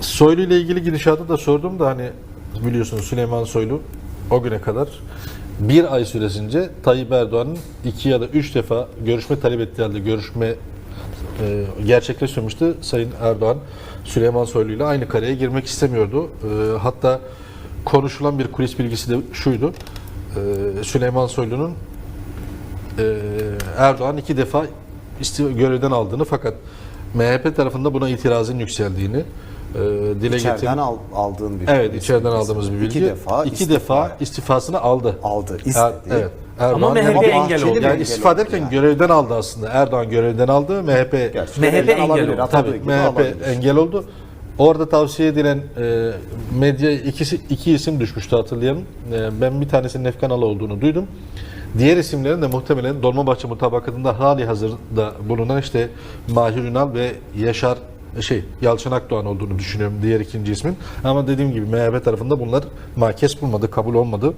Soylu ile ilgili gidişatı da sordum da hani biliyorsunuz Süleyman Soylu o güne kadar bir ay süresince Tayyip Erdoğan'ın iki ya da üç defa görüşme talep ettiği halde görüşme e, gerçekleşmemişti. Sayın Erdoğan Süleyman Soylu ile aynı kareye girmek istemiyordu. E, hatta konuşulan bir kulis bilgisi de şuydu. E, Süleyman Soylu'nun e, Erdoğan iki defa görevden aldığını fakat MHP tarafında buna itirazın yükseldiğini e, dile İçeriden getirdi. al, aldığın bir Evet bir içeriden aldığımız bir bilgi. İki defa İki istifa defa istifasını aldı. aldı, Er- istedi. evet. Ama Erdoğan MHP Ama engel Bahçeli oldu. yani engel istifa oldu ederken yani? görevden aldı aslında. Erdoğan görevden aldı. MHP Gerçi MHP engel oldu. Tabii MHP alabilir. engel oldu. Orada tavsiye edilen e, medya ikisi iki isim düşmüştü hatırlayalım. E, ben bir tanesinin Efkan olduğunu duydum. Diğer isimlerin de muhtemelen Dolmabahçe mutabakatında hali hazırda bulunan işte Mahir Ünal ve Yaşar şey Yalçın Akdoğan olduğunu düşünüyorum diğer ikinci ismin. Ama dediğim gibi MHP tarafında bunlar makes bulmadı, kabul olmadı.